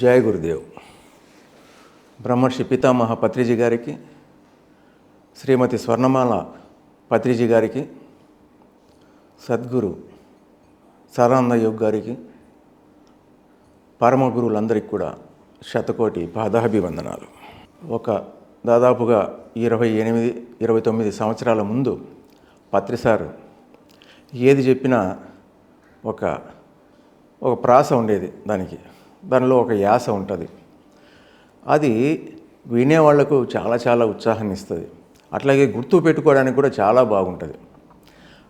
జయ గురుదేవ్. బ్రహ్మర్షి పితామహ పత్రిజీ గారికి శ్రీమతి స్వర్ణమాల పత్రిజీ గారికి సద్గురు సరానంద యోగ్ గారికి పరమ గురువులందరికీ కూడా శతకోటి పాదాభివందనాలు. ఒక దాదాపుగా ఇరవై ఎనిమిది ఇరవై తొమ్మిది సంవత్సరాల ముందు పత్రిసారు ఏది చెప్పినా ఒక ఒక ప్రాస ఉండేది దానికి. దానిలో ఒక యాస ఉంటుంది. అది వినేవాళ్ళకు చాలా చాలా ఉత్సాహాన్ని ఇస్తుంది అట్లాగే గుర్తు పెట్టుకోవడానికి కూడా చాలా బాగుంటుంది.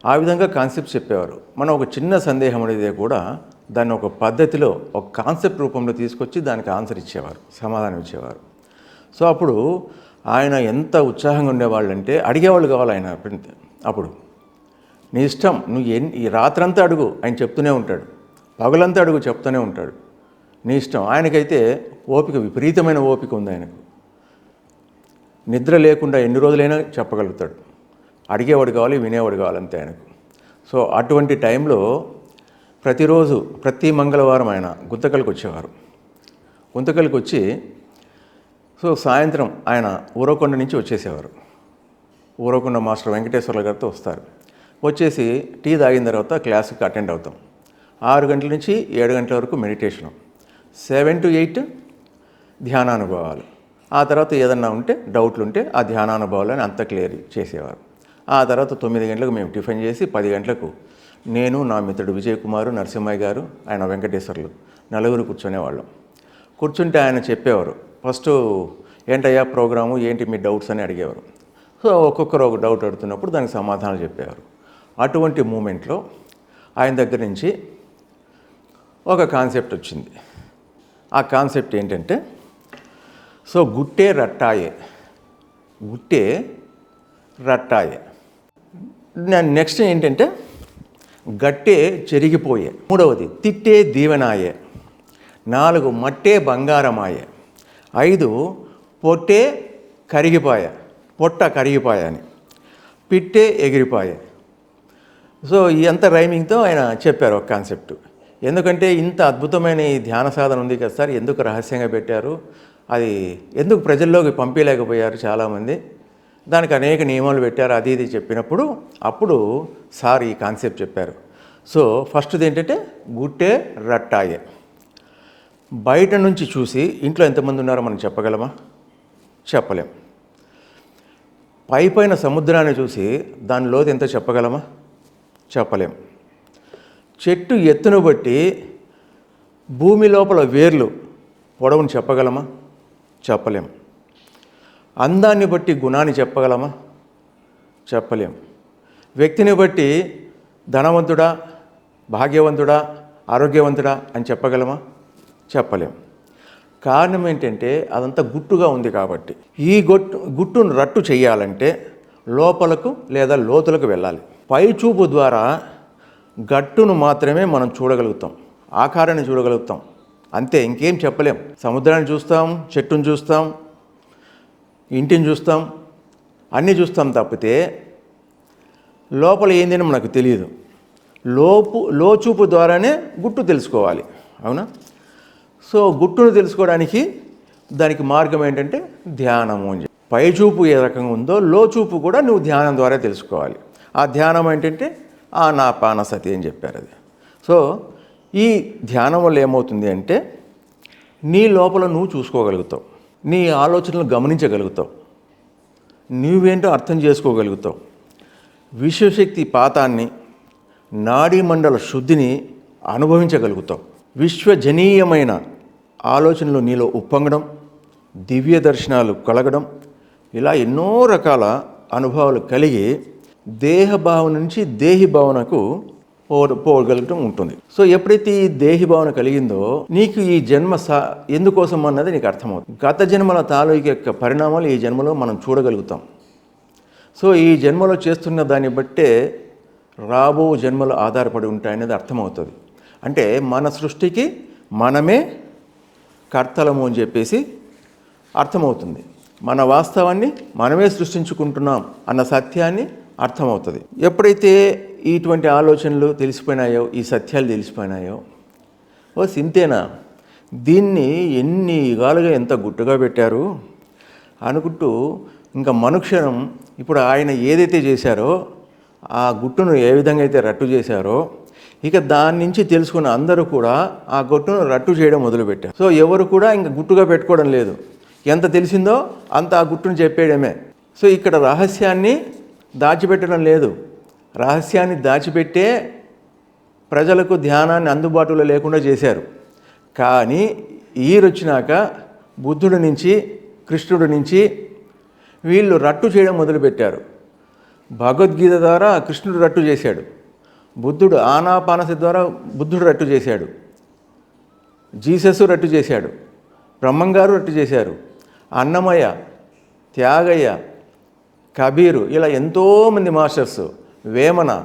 ఆ విధంగా కాన్సెప్ట్ చెప్పేవారు. మనం ఒక చిన్న సందేహం అనేది కూడా దాన్ని ఒక పద్ధతిలో ఒక కాన్సెప్ట్ రూపంలో తీసుకొచ్చి దానికి ఆన్సర్ ఇచ్చేవారు సమాధానం ఇచ్చేవారు. సో అప్పుడు ఆయన ఎంత ఉత్సాహంగా ఉండేవాళ్ళంటే అడిగేవాళ్ళు కావాలి ఆయన అప్పుడు నీ ఇష్టం నువ్వు ఎన్ని ఈ రాత్రంతా అడుగు ఆయన చెప్తూనే ఉంటాడు. పగలంతా అడుగు చెప్తూనే ఉంటాడు. నీ ఇష్టం. ఆయనకైతే ఓపిక విపరీతమైన ఓపిక ఉంది ఆయనకు. నిద్ర లేకుండా ఎన్ని రోజులైనా చెప్పగలుగుతాడు. అడిగేవాడు కావాలి వినేవాడు కావాలంతే ఆయనకు. సో అటువంటి టైంలో ప్రతిరోజు ప్రతి మంగళవారం ఆయన గుంతకల్కి వచ్చేవారు. గుంతకల్కి వచ్చి సో సాయంత్రం ఆయన ఊరకొండ నుంచి వచ్చేసేవారు. ఊరకొండ మాస్టర్ వెంకటేశ్వర్ల గారితో వస్తారు. వచ్చేసి టీ తాగిన తర్వాత క్లాస్కి అటెండ్ అవుతాం. ఆరు గంటల నుంచి ఏడు గంటల వరకు మెడిటేషను. సెవెన్ టు ఎయిట్ ధ్యానానుభవాలు. ఆ తర్వాత ఏదన్నా ఉంటే డౌట్లు ఉంటే ఆ ధ్యానానుభవాలని అంత క్లియర్ చేసేవారు. ఆ తర్వాత తొమ్మిది గంటలకు మేము టిఫిన్ చేసి పది గంటలకు నేను నా మిత్రుడు విజయ్ కుమారు నరసింహయ్య గారు ఆయన వెంకటేశ్వర్లు నలుగురు కూర్చునేవాళ్ళం. కూర్చుంటే ఆయన చెప్పేవారు ఫస్ట్ ఏంటయ్యా ప్రోగ్రాము? ఏంటి మీ డౌట్స్ అని అడిగేవారు. సో ఒక్కొక్కరు ఒక డౌట్ అడుగుతున్నప్పుడు దానికి సమాధానాలు చెప్పేవారు. అటువంటి మూమెంట్లో ఆయన దగ్గర నుంచి ఒక కాన్సెప్ట్ వచ్చింది. ఆ కాన్సెప్ట్ ఏంటంటే సో గుట్టే రట్టాయే గుట్టే రట్టాయే. నెక్స్ట్ ఏంటంటే గట్టే చెరిగిపోయే. మూడవది తిట్టే దీవెనాయే. నాలుగు మట్టే బంగారమాయే. ఐదు పొట్టే కరిగిపాయ పొట్ట కరిగిపాయ అని. పిట్టే ఎగిరిపోయే. సో ఈ అంత రైమింగ్తో ఆయన చెప్పారు ఒక కాన్సెప్ట్. ఎందుకంటే ఇంత అద్భుతమైన ఈ ధ్యాన సాధన ఉంది కదా సార్ ఎందుకు రహస్యంగా పెట్టారు? అది ఎందుకు ప్రజల్లోకి పంపించలేకపోయారు చాలామంది? దానికి అనేక నియమాలు పెట్టారు అది ఇది చెప్పినప్పుడు అప్పుడు సార్ ఈ కాన్సెప్ట్ చెప్పారు. సో ఫస్ట్ది ఏంటంటే గుట్టే రట్టాయే. బయట నుంచి చూసి ఇంట్లో ఎంతమంది ఉన్నారో మనం చెప్పగలమా? చెప్పలేం. పై పైన సముద్రాన్ని చూసి దాని లోతు ఎంతో చెప్పగలమా? చెప్పలేం. చెట్టు ఎత్తును బట్టి భూమి లోపల వేర్లు పొడవును చెప్పగలమా? చెప్పలేం. అందాన్ని బట్టి గుణాన్ని చెప్పగలమా? చెప్పలేం. వ్యక్తిని బట్టి ధనవంతుడా భాగ్యవంతుడా ఆరోగ్యవంతుడా అని చెప్పగలమా? చెప్పలేం. కారణం ఏంటంటే అదంతా గుట్టుగా ఉంది కాబట్టి. ఈ గొట్టు గుట్టును రట్టు చేయాలంటే లోపలకు లేదా లోతులకు వెళ్ళాలి. పై చూపు ద్వారా గట్టును మాత్రమే మనం చూడగలుగుతాం. ఆకారాన్ని చూడగలుగుతాం. అంతే ఇంకేం చెప్పలేం. సముద్రాన్ని చూస్తాం చెట్టును చూస్తాం ఇంటిని చూస్తాం అన్నీ చూస్తాం తప్పితే లోపల ఏందని మనకు తెలియదు. లోపు లోచూపు ద్వారానే గుట్టు తెలుసుకోవాలి. అవునా? సో గుట్టును తెలుసుకోవడానికి దానికి మార్గం ఏంటంటే ధ్యానము అని చెప్పి. పైచూపు ఏ రకంగా ఉందో లోచూపు కూడా నువ్వు ధ్యానం ద్వారా తెలుసుకోవాలి. ఆ ధ్యానం ఏంటంటే ఆ నా అని చెప్పారు అది. సో ఈ ధ్యానం వల్ల ఏమవుతుంది అంటే నీ లోపల నువ్వు చూసుకోగలుగుతావు. నీ ఆలోచనలు గమనించగలుగుతావు. నువ్వేంటో అర్థం చేసుకోగలుగుతావు. విశ్వశక్తి పాతాన్ని నాడీ మండల శుద్ధిని అనుభవించగలుగుతావు. విశ్వజనీయమైన ఆలోచనలు నీలో ఉప్పొంగడం దివ్య దర్శనాలు కలగడం ఇలా ఎన్నో రకాల అనుభవాలు కలిగి దేహ భావన నుంచి దేహి భావనకు పో పోగలగటం ఉంటుంది. సో ఎప్పుడైతే ఈ దేహి భావన కలిగిందో నీకు ఈ జన్మ సా ఎందుకోసం అన్నది నీకు అర్థమవుతుంది. గత జన్మల తాలూకు యొక్క పరిణామాలు ఈ జన్మలో మనం చూడగలుగుతాం. సో ఈ జన్మలో చేస్తున్న దాన్ని బట్టే రాబో జన్మలు ఆధారపడి ఉంటాయనేది అర్థమవుతుంది. అంటే మన సృష్టికి మనమే కర్తలము అని చెప్పేసి అర్థమవుతుంది. మన వాస్తవాన్ని మనమే సృష్టించుకుంటున్నాం అన్న సత్యాన్ని అర్థమవుతుంది. ఎప్పుడైతే ఇటువంటి ఆలోచనలు తెలిసిపోయినాయో ఈ సత్యాలు తెలిసిపోయినాయో ఓ సింతేనా? దీన్ని ఎన్ని యుగాలుగా ఎంత గుట్టుగా పెట్టారు? అనుకుంటూ ఇంకా మనుక్షణం ఇప్పుడు ఆయన ఏదైతే చేశారో ఆ గుట్టును ఏ విధంగా అయితే రట్టు చేశారో ఇక దాని నుంచి తెలుసుకున్న అందరూ కూడా ఆ గుట్టును రట్టు చేయడం మొదలుపెట్టారు. సో ఎవరు కూడా ఇంకా గుట్టుగా పెట్టుకోవడం లేదు. ఎంత తెలిసిందో అంత ఆ గుట్టును చెప్పేయడమే. సో ఇక్కడ రహస్యాన్ని దాచిపెట్టడం లేదు. రహస్యాన్ని దాచిపెట్టే ప్రజలకు ధ్యానాన్ని అందుబాటులో లేకుండా చేశారు. కానీ ఈరొచ్చినాక బుద్ధుడి నుంచి కృష్ణుడి నుంచి వీళ్ళు రట్టు చేయడం మొదలుపెట్టారు. భగవద్గీత ద్వారా కృష్ణుడు రట్టు చేశాడు. బుద్ధుడు ఆనాపానస ద్వారా బుద్ధుడు రట్టు చేశాడు. జీసస్ రట్టు చేశాడు. బ్రహ్మంగారు రట్టు చేశారు. అన్నమయ్య త్యాగయ్య కబీరు ఇలా ఎంతోమంది మాస్టర్స్ వేమన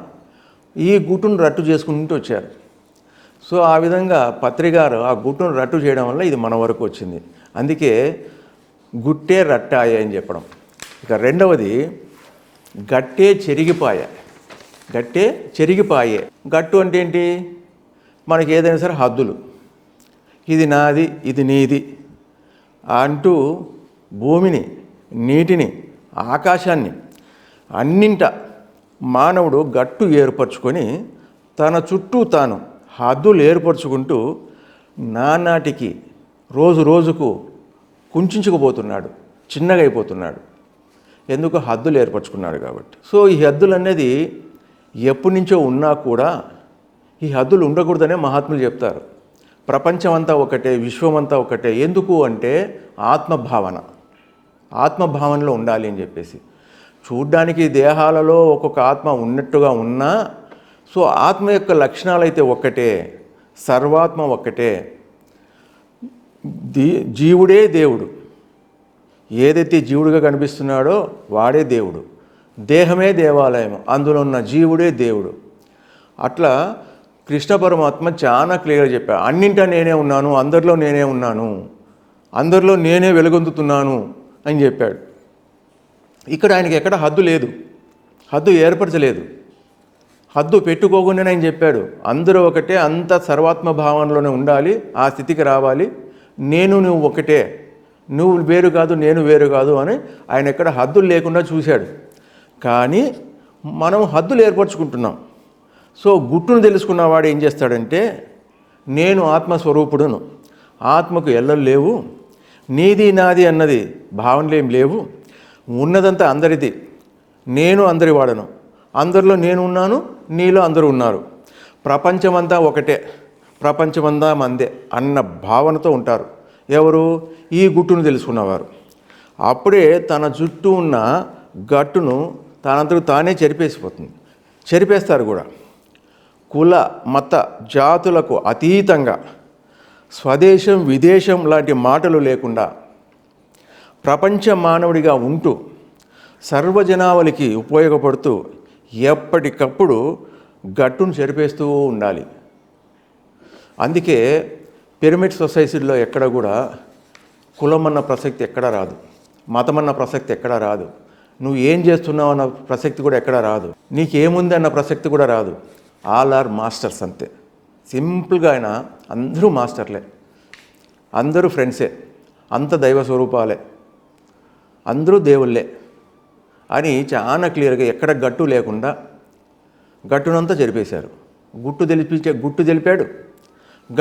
ఈ గుట్టును రట్టు చేసుకుంటూ వచ్చారు. సో ఆ విధంగా పత్రికారు ఆ గుట్టును రట్టు చేయడం వల్ల ఇది మన వరకు వచ్చింది. అందుకే గుట్టే రట్టాయ అని చెప్పడం. ఇక రెండవది గట్టే చెరిగిపాయ. గట్టే చెరిగిపాయే. గట్టు అంటే ఏంటి? మనకి ఏదైనా సరే హద్దులు. ఇది నాది ఇది నీది అంటూ భూమిని నీటిని ఆకాశాన్ని అన్నింట మానవుడు గట్టు ఏర్పరచుకొని తన చుట్టూ తాను హద్దులు ఏర్పరచుకుంటూ నానాటికి రోజు రోజుకు కుంచుకుపోతున్నాడు చిన్నగా అయిపోతున్నాడు. ఎందుకు? హద్దులు ఏర్పరచుకున్నాడు కాబట్టి. సో ఈ హద్దులు అనేది ఎప్పటి నుంచో ఉన్నా కూడా ఈ హద్దులు ఉండకూడదనే మహాత్ములు చెప్తారు. ప్రపంచమంతా ఒకటే విశ్వమంతా ఒకటే. ఎందుకు అంటే ఆత్మభావన. ఆత్మభావనలో ఉండాలి అని చెప్పేసి. చూడ్డానికి దేహాలలో ఒక్కొక్క ఆత్మ ఉన్నట్టుగా ఉన్నా సో ఆత్మ యొక్క లక్షణాలు అయితే ఒక్కటే సర్వాత్మ ఒక్కటే. దీ జీవుడే దేవుడు. ఏదైతే జీవుడిగా కనిపిస్తున్నాడో వాడే దేవుడు. దేహమే దేవాలయం అందులో ఉన్న జీవుడే దేవుడు. అట్లా కృష్ణ పరమాత్మ చాలా క్లియర్గా చెప్పాడు. అన్నింటా నేనే ఉన్నాను అందరిలో నేనే ఉన్నాను అందరిలో నేనే వెలుగొందుతున్నాను. అని చెప్పాడు. ఇక్కడ ఆయనకి ఎక్కడ హద్దు లేదు. హద్దు ఏర్పరచలేదు. హద్దు పెట్టుకోకుండానే ఆయన చెప్పాడు అందరూ ఒకటే అంత సర్వాత్మ భావనలోనే ఉండాలి ఆ స్థితికి రావాలి. నేను నువ్వు ఒకటే. నువ్వు వేరు కాదు నేను వేరు కాదు అని ఆయన ఎక్కడ హద్దులు లేకుండా చూశాడు. కానీ మనం హద్దులు ఏర్పరచుకుంటున్నాం. సో గుట్టును తెలుసుకున్నవాడు ఏం చేస్తాడంటే నేను ఆత్మస్వరూపుడును. ఆత్మకు ఎల్లలు లేవు. నీది నాది అన్నది భావనలు ఏం లేవు. ఉన్నదంతా అందరిది. నేను అందరి వాడను. అందరిలో నేను ఉన్నాను నీలో అందరూ ఉన్నారు. ప్రపంచమంతా ఒకటే ప్రపంచమంతా మందే అన్న భావనతో ఉంటారు. ఎవరు? ఈ గుట్టును తెలుసుకున్నవారు. అప్పుడే తన చుట్టూ ఉన్న గట్టును తనంతకు తానే చెరిపేసిపోతుంది. చెరిపేస్తారు కూడా. కుల మత జాతులకు అతీతంగా స్వదేశం విదేశం లాంటి మాటలు లేకుండా ప్రపంచ మానవుడిగా ఉంటూ సర్వజనావళికి ఉపయోగపడుతూ ఎప్పటికప్పుడు గట్టును చెరిపేస్తూ ఉండాలి. అందుకే పిరమిడ్ సొసైటీలో ఎక్కడ కూడా కులం అన్న ప్రసక్తి ఎక్కడ రాదు. మతం అన్న ప్రసక్తి ఎక్కడ రాదు. నువ్వు ఏం చేస్తున్నావు అన్న ప్రసక్తి కూడా ఎక్కడ రాదు. నీకేముంది అన్న ప్రసక్తి కూడా రాదు. ఆల్ ఆర్ మాస్టర్స్ అంతే. సింపుల్గా అయినా అందరూ మాస్టర్లే. అందరూ ఫ్రెండ్సే. అంత దైవ స్వరూపాలే. అందరూ దేవుళ్ళే. అని చాలా క్లియర్గా ఎక్కడ గట్టు లేకుండా గట్టునంతా చెరిపేశారు గుట్టు తెలిపించే గుట్టు తెలిపాడు.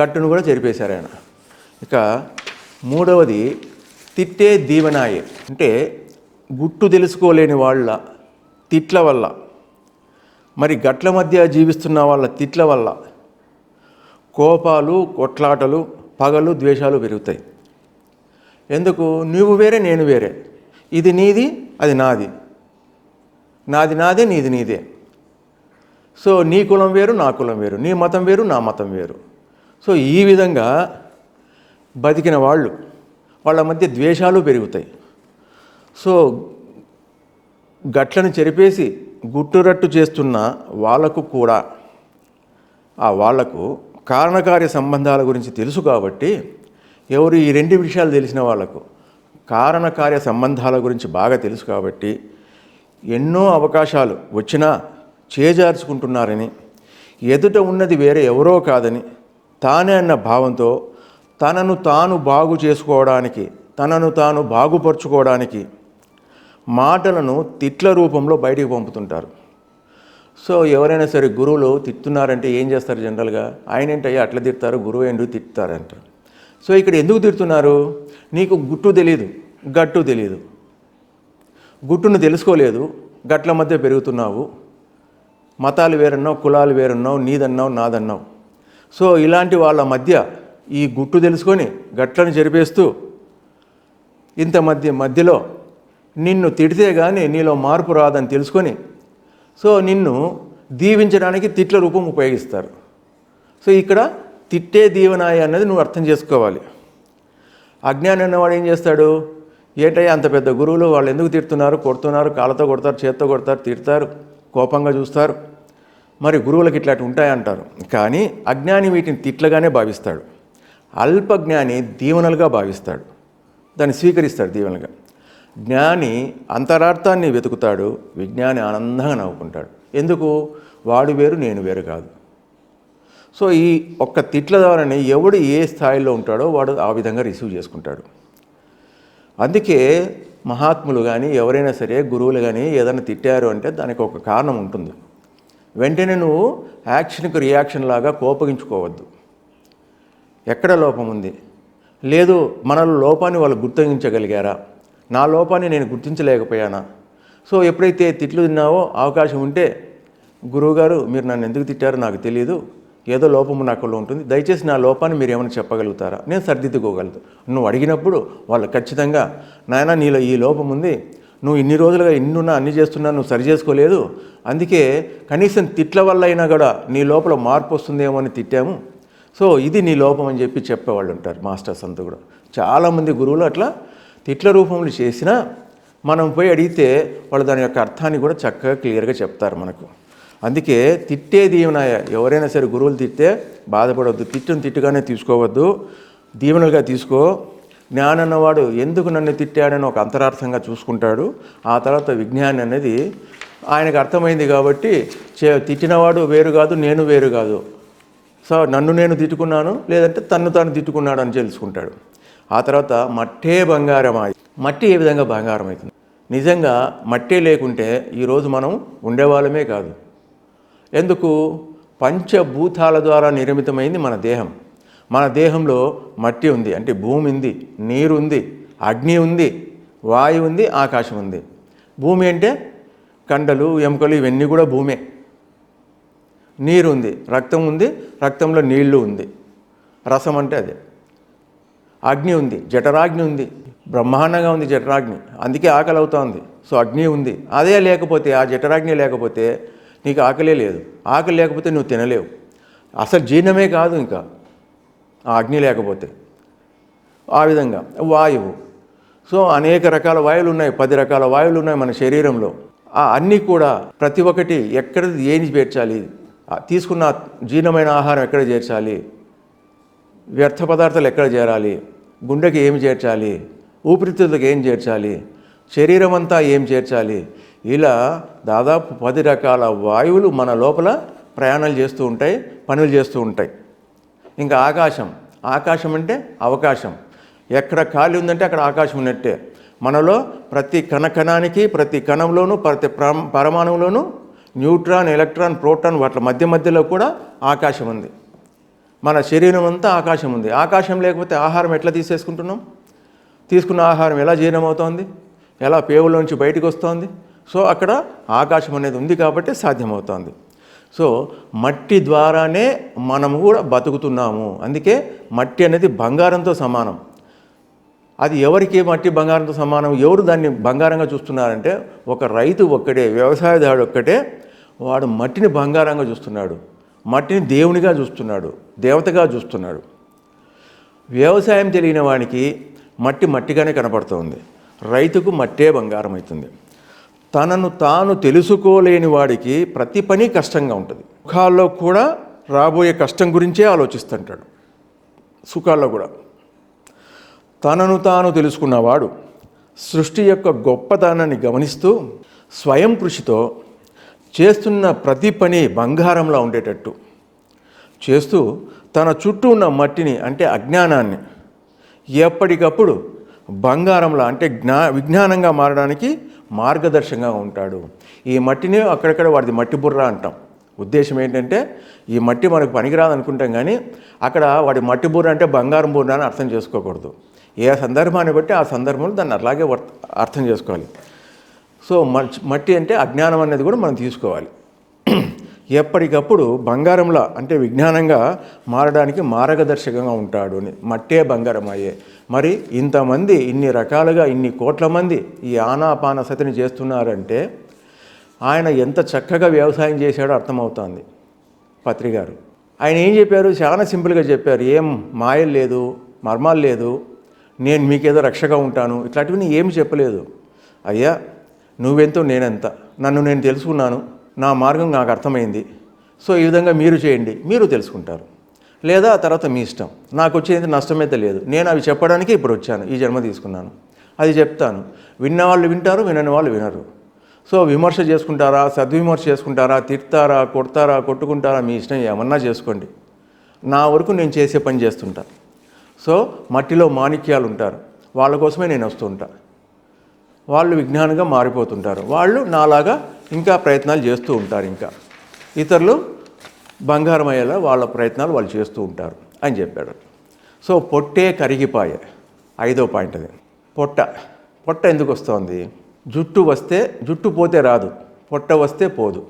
గట్టును కూడా చెరిపేశారు ఆయన. ఇక మూడవది తిట్టే దీవెనాయే. అంటే గుట్టు తెలుసుకోలేని వాళ్ళ తిట్ల వల్ల. మరి గట్ల మధ్య జీవిస్తున్న వాళ్ళ తిట్ల వల్ల. కోపాలు కొట్లాటలు పగలు ద్వేషాలు పెరుగుతాయి. ఎందుకు? నువ్వు వేరే నేను వేరే. ఇది నీది అది నాది. నాది నాదే నీది నీదే. సో నీ కులం వేరు నా కులం వేరు. నీ మతం వేరు నా మతం వేరు. సో ఈ విధంగా బతికిన వాళ్ళు వాళ్ళ మధ్య ద్వేషాలు పెరుగుతాయి. సో గట్లను చెరిపేసి గుట్టురట్టు చేస్తున్న వాళ్ళకు కూడా ఆ వాళ్ళకు కారణకార్య సంబంధాల గురించి తెలుసు కాబట్టి ఎవరు ఈ రెండు విషయాలు తెలిసిన వాళ్ళకు కారణకార్య సంబంధాల గురించి బాగా తెలుసు కాబట్టి ఎన్నో అవకాశాలు వచ్చినా చేజార్చుకుంటున్నారని ఎదుట ఉన్నది వేరే ఎవరో కాదని తానే అన్న భావంతో తనను తాను బాగు చేసుకోవడానికి తనను తాను బాగుపరుచుకోవడానికి మాటలను తిట్ల రూపంలో బయటికి పంపుతుంటారు. సో ఎవరైనా సరే గురువులు తిట్టున్నారంటే ఏం చేస్తారు జనరల్గా? ఆయన ఏంటయ్యా అట్లా తిడతారు గురువు ఎందుకు తిట్టుతారంటారు సో ఇక్కడ ఎందుకు తిడుతున్నారు? నీకు గుట్టు తెలియదు గట్టు తెలియదు గుట్టును తెలుసుకోలేదు గట్ల మధ్య పెరుగుతున్నావు. మతాలు వేరన్నావు కులాలు వేరన్నావు నీదన్నావు నాదన్నావు. సో ఇలాంటి వాళ్ళ మధ్య ఈ గుట్టు తెలుసుకొని గట్లను చెరిపేస్తూ ఇంత మధ్య మధ్యలో నిన్ను తిడితే కానీ నీలో మార్పు రాదని తెలుసుకొని సో నిన్ను దీవించడానికి తిట్ల రూపం ఉపయోగిస్తారు. సో ఇక్కడ తిట్టే దీవనాయ అన్నది నువ్వు అర్థం చేసుకోవాలి. అజ్ఞాని అన్నవాడు ఏం చేస్తాడు? ఏటయ్యా అంత పెద్ద గురువులు వాళ్ళు ఎందుకు తిడుతున్నారు? కొడుతున్నారు కాళ్ళతో కొడతారు చేత్తో కొడతారు తిడతారు కోపంగా చూస్తారు. మరి గురువులకు ఇట్లాంటి ఉంటాయంటారు. కానీ అజ్ఞాని వీటిని తిట్లగానే భావిస్తాడు. అల్పజ్ఞాని దీవెనలుగా భావిస్తాడు. దాన్ని స్వీకరిస్తాడు దీవెనలుగా. జ్ఞాని అంతరార్థాన్ని వెతుకుతాడు విజ్ఞాని ఆనందంగా నవ్వుకుంటాడు. ఎందుకు? వాడు వేరు నేను వేరు కాదు. సో ఈ ఒక్క తిట్ల ద్వారానే ఎవడు ఏ స్థాయిలో ఉంటాడో వాడు ఆ విధంగా రిసీవ్ చేసుకుంటాడు. అందుకే మహాత్ములు కానీ ఎవరైనా సరే గురువులు కానీ ఏదైనా తిట్టారు అంటే దానికి ఒక కారణం ఉంటుంది. వెంటనే నువ్వు యాక్షన్కి రియాక్షన్ లాగా కోపగించుకోవద్దు. ఎక్కడ లోపం ఉంది? లేదు మనలో లోపాన్ని వాళ్ళు గుర్తించగలిగారా? నా లోపాన్ని నేను గుర్తించలేకపోయానా? సో ఎప్పుడైతే తిట్లు తిన్నావో అవకాశం ఉంటే గురువుగారు మీరు నన్ను ఎందుకు తిట్టారో నాకు తెలియదు ఏదో లోపము నాకులో ఉంటుంది. దయచేసి నా లోపాన్ని మీరు ఏమైనా చెప్పగలుగుతారా? నేను సర్దిద్దుకోగలదు నువ్వు అడిగినప్పుడు వాళ్ళు ఖచ్చితంగా నాయన నీలో ఈ లోపం ఉంది. నువ్వు ఇన్ని రోజులుగా ఇన్నున్నా అన్ని చేస్తున్నా నువ్వు సరి చేసుకోలేదు. అందుకే కనీసం తిట్ల వల్ల అయినా కూడా నీ లోపల మార్పు వస్తుందేమో అని తిట్టాము. సో ఇది నీ లోపం అని చెప్పి చెప్పేవాళ్ళు ఉంటారు మాస్టర్స్ అంతా కూడా. చాలామంది గురువులు అట్లా తిట్ల రూపంలో చేసినా మనం పోయి అడిగితే వాళ్ళు దాని యొక్క అర్థాన్ని కూడా చక్కగా క్లియర్గా చెప్తారు మనకు. అందుకే తిట్టే దీవెనాయ ఎవరైనా సరే గురువులు తిట్టే బాధపడవద్దు తిట్టును తిట్టుగానే తీసుకోవద్దు. దీవెనలుగా తీసుకో. జ్ఞానం అన్నవాడు ఎందుకు నన్ను తిట్టాడని ఒక అంతరార్థంగా చూసుకుంటాడు. ఆ తర్వాత విజ్ఞానం అనేది ఆయనకు అర్థమైంది కాబట్టి చే తిట్టినవాడు వేరు కాదు నేను వేరు కాదు. సో నన్ను నేను తిట్టుకున్నాను లేదంటే తన్ను తాను తిట్టుకున్నాడు అని తెలుసుకుంటాడు. ఆ తర్వాత మట్టే బంగారం మట్టి ఏ విధంగా బంగారం అవుతుంది నిజంగా మట్టే లేకుంటే ఈరోజు మనం ఉండేవాళ్ళమే కాదు. ఎందుకు? పంచభూతాల ద్వారా నిర్మితమైంది మన దేహం. మన దేహంలో మట్టి ఉంది. అంటే భూమి ఉంది నీరు ఉంది అగ్ని ఉంది వాయు ఉంది ఆకాశం ఉంది. భూమి అంటే కండలు ఎముకలు ఇవన్నీ కూడా భూమే. నీరు ఉంది రక్తం ఉంది రక్తంలో నీళ్ళు ఉంది. రసం అంటే అదే. అగ్ని ఉంది జఠరాగ్ని ఉంది. బ్రహ్మాండంగా ఉంది జఠరాగ్ని. అందుకే ఆకలి అవుతా ఉంది. సో అగ్ని ఉంది. అదే లేకపోతే ఆ జఠరాగ్ని లేకపోతే నీకు ఆకలే లేదు. ఆకలి లేకపోతే నువ్వు తినలేవు. అసలు జీర్ణమే కాదు ఇంకా ఆ అగ్ని లేకపోతే. ఆ విధంగా వాయువు. సో అనేక రకాల వాయువులు ఉన్నాయి. పది రకాల వాయువులు ఉన్నాయి మన శరీరంలో. ఆ అన్నీ కూడా ప్రతి ఒక్కటి ఎక్కడ ఏది చేర్చాలి? తీసుకున్న జీర్ణమైన ఆహారం ఎక్కడ చేర్చాలి? వ్యర్థ పదార్థాలు ఎక్కడ చేరాలి? గుండెకి ఏమి చేర్చాలి? ఊపిరితిత్తులకు ఏం చేర్చాలి? శరీరం అంతా ఏం చేర్చాలి? ఇలా దాదాపు పది రకాల వాయువులు మన లోపల ప్రయాణాలు చేస్తూ ఉంటాయి పనులు చేస్తూ ఉంటాయి. ఇంకా ఆకాశం. ఆకాశం అంటే అవకాశం. ఎక్కడ ఖాళీ ఉందంటే అక్కడ ఆకాశం ఉన్నట్టే. మనలో ప్రతి కణ కణానికి ప్రతి కణంలోనూ ప్రతి ప్ర- పరమాణువులోనూ న్యూట్రాన్ ఎలక్ట్రాన్ ప్రోటాన్ వాటి మధ్య మధ్యలో కూడా ఆకాశం ఉంది. మన శరీరం అంతా ఆకాశం ఉంది ఆకాశం లేకపోతే ఆహారం ఎట్లా తీసేసుకుంటున్నాం? తీసుకున్న ఆహారం ఎలా జీర్ణమవుతోంది? ఎలా పేవులోంచి బయటకు వస్తోంది సో అక్కడ ఆకాశం అనేది ఉంది కాబట్టి సాధ్యమవుతోంది. సో మట్టి ద్వారానే మనము కూడా బతుకుతున్నాము. అందుకే మట్టి అనేది బంగారంతో సమానం. అది ఎవరికి మట్టి బంగారంతో సమానం? ఎవరు దాన్ని బంగారంగా చూస్తున్నారంటే ఒక రైతు ఒక్కడే వ్యవసాయదారుడు ఒక్కటే వాడు మట్టిని బంగారంగా చూస్తున్నాడు. మట్టిని దేవునిగా చూస్తున్నాడు దేవతగా చూస్తున్నాడు. వ్యవసాయం తెలియని వానికి మట్టి మట్టిగానే కనపడుతుంది. రైతుకు మట్టే బంగారం అవుతుంది తనను తాను తెలుసుకోలేని వాడికి ప్రతి పని కష్టంగా ఉంటుంది. సుఖాల్లో కూడా రాబోయే కష్టం గురించే ఆలోచిస్తుంటాడు. సుఖాల్లో కూడా. తనను తాను తెలుసుకున్నవాడు సృష్టి యొక్క గొప్పతనాన్ని గమనిస్తూ స్వయం కృషితో చేస్తున్న ప్రతి పని బంగారంలో ఉండేటట్టు. చేస్తూ తన చుట్టూ ఉన్న మట్టిని అంటే అజ్ఞానాన్ని ఎప్పటికప్పుడు బంగారంలా అంటే జ్ఞా విజ్ఞానంగా మారడానికి మార్గదర్శకంగా ఉంటాడు. ఈ మట్టిని అక్కడక్కడ వాడిది మట్టి బుర్ర అంటాం. ఉద్దేశం ఏంటంటే ఈ మట్టి మనకు పనికిరాదు అనుకుంటాం కానీ అక్కడ వాడి మట్టి బుర్ర అంటే బంగారం బుర్ర అని అర్థం చేసుకోకూడదు. ఏ సందర్భాన్ని బట్టి ఆ సందర్భంలో దాన్ని అలాగే అర్థం చేసుకోవాలి. సో మట్టి అంటే అజ్ఞానం అనేది కూడా మనం తీసుకోవాలి. ఎప్పటికప్పుడు బంగారంలా అంటే విజ్ఞానంగా మారడానికి మార్గదర్శకంగా ఉంటాడు అని. మట్టే బంగారం అయ్యే మరి ఇంతమంది ఇన్ని రకాలుగా ఇన్ని కోట్ల మంది ఈ ఆనాపాన సతిని చేస్తున్నారంటే ఆయన ఎంత చక్కగా వ్యవసాయం చేశాడో అర్థమవుతోంది. పత్రి గారు. ఆయన ఏం చెప్పారు? చాలా సింపుల్గా చెప్పారు. ఏం మాయలు లేదు మర్మాలు లేదు. నేను మీకేదో రక్షగా ఉంటాను. ఇట్లాంటివి ఏమి చెప్పలేదు. అయ్యా నువ్వెంతో నేనెంత. నన్ను నేను తెలుసుకున్నాను. నా మార్గం నాకు అర్థమైంది. సో ఈ విధంగా మీరు చేయండి. మీరు తెలుసుకుంటారు. లేదా ఆ తర్వాత మీ ఇష్టం. నాకు వచ్చేది నష్టమైతే లేదు. నేను అవి చెప్పడానికి ఇప్పుడు వచ్చాను. ఈ జన్మ తీసుకున్నాను. అది చెప్తాను. విన్నవాళ్ళు వింటారు వినని వాళ్ళు వినరు. సో విమర్శ చేసుకుంటారా? సద్విమర్శ చేసుకుంటారా? తిడతారా? కొడతారా? కొట్టుకుంటారా? మీ ఇష్టం ఏమన్నా చేసుకోండి. నా వరకు నేను చేసే పని చేస్తుంటా. సో మట్టిలో మాణిక్యాలు ఉంటారు. వాళ్ళ కోసమే నేను వస్తుంటా వాళ్ళు విజ్ఞానంగా మారిపోతుంటారు. వాళ్ళు నాలాగా ఇంకా ప్రయత్నాలు చేస్తూ ఉంటారు ఇంకా. ఇతరులు బంగారం అయ్యేలా వాళ్ళ ప్రయత్నాలు వాళ్ళు చేస్తూ ఉంటారు అని చెప్పాడు. సో పొట్టే కరిగిపాయ. ఐదో పాయింట్ అది. పొట్ట. పొట్ట ఎందుకు వస్తుంది? జుట్టు వస్తే జుట్టు పోతే రాదు. పొట్ట వస్తే పోదు.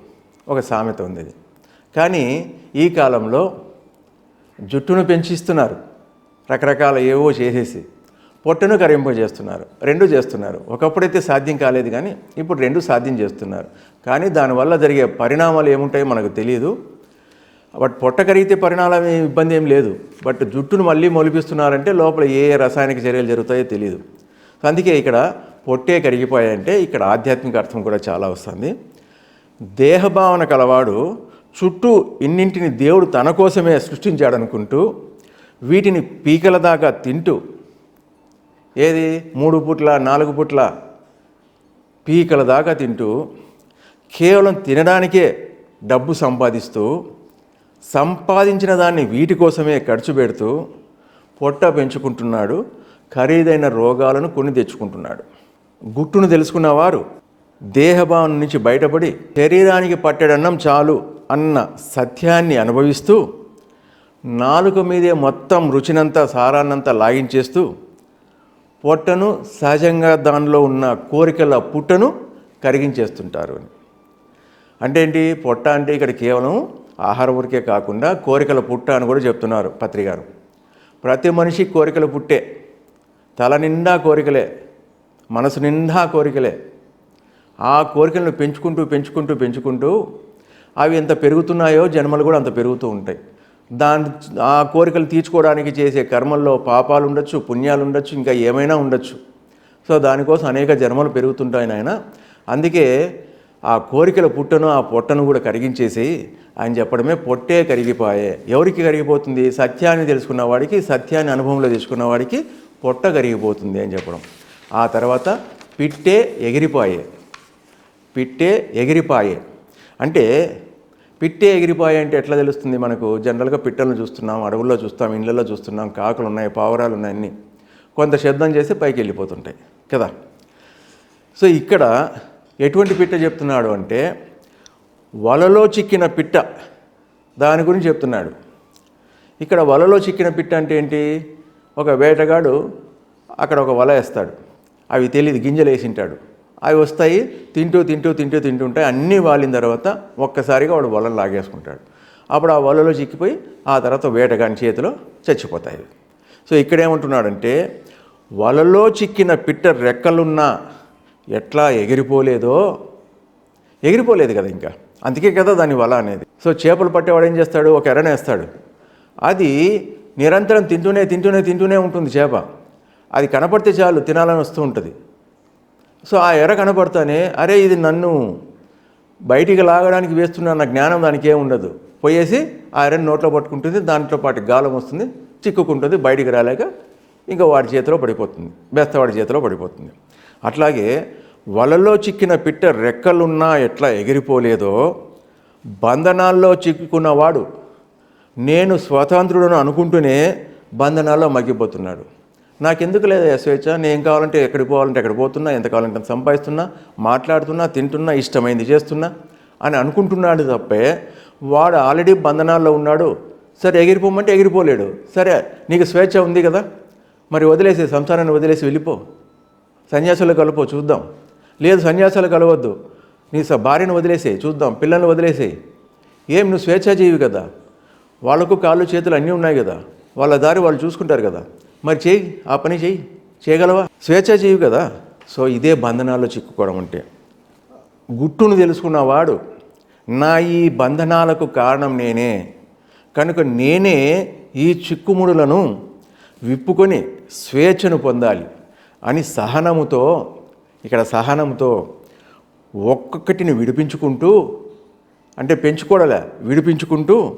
ఒక సామెత ఉంది అది. కానీ ఈ కాలంలో జుట్టును పెంచిస్తున్నారు. రకరకాల ఏవో చేసేసి. పొట్టను కరింపజేస్తున్నారు రెండు చేస్తున్నారు. ఒకప్పుడైతే సాధ్యం కాలేదు కానీ ఇప్పుడు రెండు సాధ్యం చేస్తున్నారు. కానీ దానివల్ల జరిగే పరిణామాలు ఏముంటాయో మనకు తెలియదు బట్ పొట్ట కరిగితే పరిణామం ఇబ్బంది ఏం లేదు. బట్ జుట్టును మళ్ళీ మొలిపిస్తున్నారంటే లోపల ఏ రసాయనిక చర్యలు జరుగుతాయో తెలియదు అందుకే ఇక్కడ పొట్టే కరిగిపోయాయంటే ఇక్కడ ఆధ్యాత్మిక అర్థం కూడా చాలా వస్తుంది. దేహభావన కలవాడు చుట్టూ ఇన్నింటిని దేవుడు తన కోసమే సృష్టించాడనుకుంటూ వీటిని పీకల దాకా తింటూ ఏది? మూడు పుట్ల నాలుగు పుట్ల? పీకల దాకా తింటూ కేవలం తినడానికే డబ్బు సంపాదిస్తూ సంపాదించిన దాన్ని వీటి కోసమే ఖర్చు పెడుతూ పొట్ట పెంచుకుంటున్నాడు ఖరీదైన రోగాలను కొని తెచ్చుకుంటున్నాడు. గుట్టును తెలుసుకున్న వారు దేహభావం నుంచి బయటపడి శరీరానికి పట్టెడన్నం చాలు అన్న సత్యాన్ని అనుభవిస్తూ నాలుక మీదే మొత్తం రుచినంతా సారాన్నంతా లాగించేస్తూ పొట్టను సహజంగా దానిలో ఉన్న కోరికల పుట్టను కరిగించేస్తుంటారు అని. అంటే ఏంటి? పొట్ట అంటే ఇక్కడ కేవలం ఆహార ఊరికే కాకుండా కోరికల పుట్ట అని కూడా చెప్తున్నారు పత్రికారు. ప్రతి మనిషి కోరికలు పుట్టే. తల నిండా కోరికలే మనసు నిండా కోరికలే. ఆ కోరికలను పెంచుకుంటూ పెంచుకుంటూ పెంచుకుంటూ అవి ఎంత పెరుగుతున్నాయో జన్మలు కూడా అంత పెరుగుతూ ఉంటాయి. దాని ఆ కోరికలు తీర్చుకోవడానికి చేసే కర్మల్లో పాపాలు ఉండొచ్చు పుణ్యాలు ఉండొచ్చు ఇంకా ఏమైనా ఉండొచ్చు. సో దానికోసం అనేక జన్మలు పెరుగుతుంటాయి ఆయన అందుకే ఆ కోరికల పుట్టను ఆ పొట్టను కూడా కరిగించేసి ఆయన చెప్పడమే పొట్టే కరిగిపోయే. ఎవరికి కరిగిపోతుంది? సత్యాన్ని తెలుసుకున్న వాడికి సత్యాన్ని అనుభవంలో తీసుకున్నవాడికి పొట్ట కరిగిపోతుంది అని చెప్పడం. ఆ తర్వాత పిట్టే ఎగిరిపోయే. పిట్టే ఎగిరిపాయే. అంటే పిట్టే ఎగిరిపోయాయి అంటే ఎట్లా తెలుస్తుంది మనకు? జనరల్గా పిట్టలను చూస్తున్నాం అడవుల్లో చూస్తాం ఇళ్ళల్లో చూస్తున్నాం కాకులు ఉన్నాయి పావురాలు ఉన్నాయి అన్నీ. కొంత శబ్దం చేసి పైకి వెళ్ళిపోతుంటాయి కదా? సో ఇక్కడ ఎటువంటి పిట్ట చెప్తున్నాడు అంటే వలలో చిక్కిన పిట్ట. దాని గురించి చెప్తున్నాడు. ఇక్కడ వలలో చిక్కిన పిట్ట అంటే ఏంటి? ఒక వేటగాడు అక్కడ ఒక వల వేస్తాడు. అవి తెలియదు గింజలు వేసింటాడు అవి వస్తాయి తింటూ తింటూ తింటూ తింటుంటాయి అన్నీ వాలిన తర్వాత ఒక్కసారిగా వాడు వలను లాగేసుకుంటాడు. అప్పుడు ఆ వలలో చిక్కిపోయి ఆ తర్వాత వేటగాని చేతిలో చచ్చిపోతాయి. సో ఇక్కడేమంటున్నాడంటే వలలో చిక్కిన పిట్ట రెక్కలున్నా ఎట్లా ఎగిరిపోలేదో? ఎగిరిపోలేదు కదా ఇంకా. అందుకే కదా దాని వల అనేది. సో చేపలు పట్టేవాడు ఏం చేస్తాడు? ఒక ఎరనేస్తాడు అది నిరంతరం తింటూనే తింటూనే తింటూనే ఉంటుంది చేప. అది కనపడితే చాలు తినాలని వస్తూ ఉంటుంది. సో ఆ ఎర కనపడతానే అరే ఇది నన్ను బయటికి లాగడానికి వేస్తున్న నా జ్ఞానం దానికి ఏం ఉండదు. పోయేసి ఆ ఎర్రని నోట్లో పట్టుకుంటుంది దాంట్లో పాటు గాలం వస్తుంది చిక్కుకుంటుంది బయటికి రాలేక ఇంకా వాడి చేతిలో పడిపోతుంది బెస్తవాడి చేతిలో పడిపోతుంది. అట్లాగే వలలో చిక్కిన పిట్ట రెక్కలున్నా ఎట్లా ఎగిరిపోలేదో బంధనాల్లో చిక్కుకున్నవాడు నేను స్వతంత్రుడను అనుకుంటూనే బంధనాల్లో మగ్గిపోతున్నాడు. నాకెందుకు లేదా స్వేచ్ఛ? నేను కావాలంటే ఎక్కడికి పోవాలంటే ఎక్కడ పోతున్నా ఎంత కావాలంటే సంపాదిస్తున్నా మాట్లాడుతున్నా తింటున్నా ఇష్టమైంది చేస్తున్నా అని అనుకుంటున్నాడు తప్పే. వాడు ఆల్రెడీ బంధనాల్లో ఉన్నాడు. సరే ఎగిరిపోమంటే ఎగిరిపోలేడు. సరే నీకు స్వేచ్ఛ ఉంది కదా? మరి వదిలేసి సంసారాన్ని వదిలేసి వెళ్ళిపో. సన్యాసులు కలుపో చూద్దాం. లేదు సన్యాసాలు కలవద్దు. నీ స భార్యను వదిలేసే చూద్దాం. పిల్లల్ని వదిలేసేయి. ఏం నువ్వు స్వేచ్ఛాజీవి కదా? వాళ్ళకు కాళ్ళు చేతులు అన్నీ ఉన్నాయి కదా? వాళ్ళ దారి వాళ్ళు చూసుకుంటారు కదా? మరి చేయి ఆ పని చేయి. చేయగలవా? స్వేచ్ఛ స్వేచ్ఛాజీవి కదా. సో ఇదే బంధనాల్లో చిక్కుకోవడం అంటే. గుట్టును తెలుసుకున్నవాడు నా ఈ బంధనాలకు కారణం నేనే. కనుక నేనే ఈ చిక్కుముడులను విప్పుకొని స్వేచ్ఛను పొందాలి అని సహనముతో ఇక్కడ సహనంతో ఒక్కొక్కటిని విడిపించుకుంటూ అంటే పెంచుకోవడలే విడిపించుకుంటూ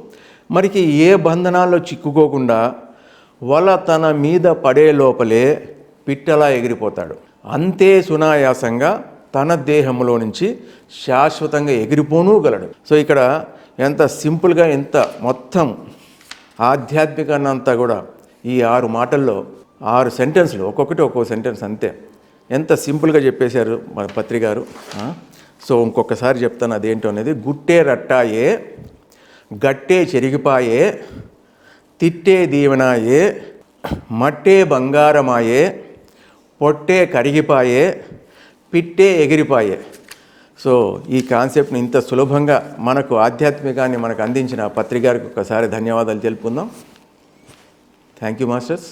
మరికి ఏ బంధనాల్లో చిక్కుకోకుండా వల తన మీద పడే లోపలే పిట్టలా ఎగిరిపోతాడు. అంతే సునాయాసంగా తన దేహంలో నుంచి శాశ్వతంగా ఎగిరిపోనూ గలడు. సో ఇక్కడ ఎంత సింపుల్గా ఎంత మొత్తం ఆధ్యాత్మికాన్నంతా కూడా ఈ ఆరు మాటల్లో ఆరు సెంటెన్స్లు ఒక్కొక్కటి ఒక్కో సెంటెన్స్ అంతే. ఎంత సింపుల్గా చెప్పేశారు మన పత్రికారు సో ఇంకొకసారి చెప్తాను అదేంటో అనేది గుట్టే రట్టాయే గట్టే చెరిగిపాయే తిట్టే దీవెనాయే మట్టే బంగారమాయే పొట్టే కరిగిపాయే పిట్టే ఎగిరిపాయే. సో ఈ కాన్సెప్ట్ని ఇంత సులభంగా మనకు ఆధ్యాత్మికాన్ని మనకు అందించిన పత్రికారికి ఒకసారి ధన్యవాదాలు తెలుపుకుందాం. Thank you masters